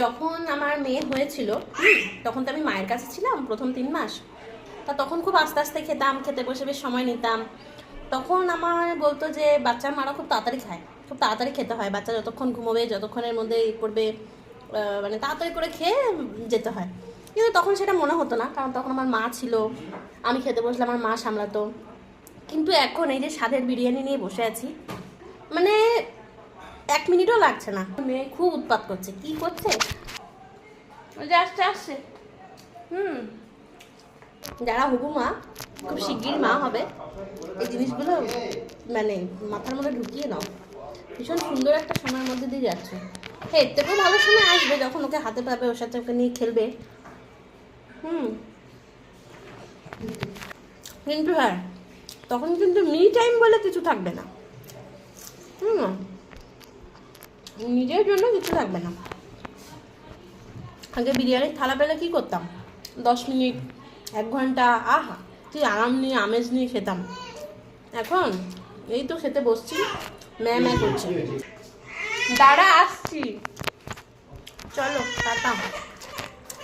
যখন আমার মেয়ে হয়েছিল, তখন তো আমি মায়ের কাছে ছিলাম প্রথম তিন মাস। তা তখন খুব আস্তে আস্তে খেতাম, খেতে বসে বেশ সময় নিতাম। তখন আমার বলতো যে, বাচ্চার মারা খুব তাড়াতাড়ি খায়, খুব তাড়াতাড়ি খেতে হয়। বাচ্চা যতক্ষণ ঘুমোবে, যতক্ষণের মধ্যে ই করবে মানে তাড়াতাড়ি করে খেয়ে যেতে হয়। কিন্তু তখন সেটা মনে হতো না, কারণ তখন আমার মা ছিল, আমি খেতে বসলে আমার মা সামলাতো। কিন্তু এখন এই যে স্বাদের বিরিয়ানি নিয়ে বসে আছি মানে এক মিনিটও লাগছে না। মেয়ে খুব উৎপাত করছে। কি করছে? ওই যে আসছে আসছে। হুম। যারা হবু মা খুব শিগগির মা হবে। এই জিনিসগুলো মানে মাথার মধ্যে ঢুকিয়ে নাও। ভীষণ সুন্দর একটা সময়ের মধ্যে দিয়ে যাচ্ছে। হ্যাঁ এর থেকেও ভালো সময় আসবে যখন ওকে হাতে পাবে ওর সাথে ওকে নিয়ে খেলবে। হুম। কিন্তু হ্যাঁ তখন কিন্তু মি টাইম বলে কিছু থাকবে না হুম নিজের জন্য কিছু থাকবে না। আগে বিরিয়ানির থালা পেলে কী করতাম? দশ মিনিট, এক ঘণ্টা, আহা তুই আরাম নিয়ে, আমেজ নিয়ে খেতাম। এখন এই তো খেতে বসছি, ম্যা ম্যা করছে। দাঁড়া, আসছি। চলো, টাটা।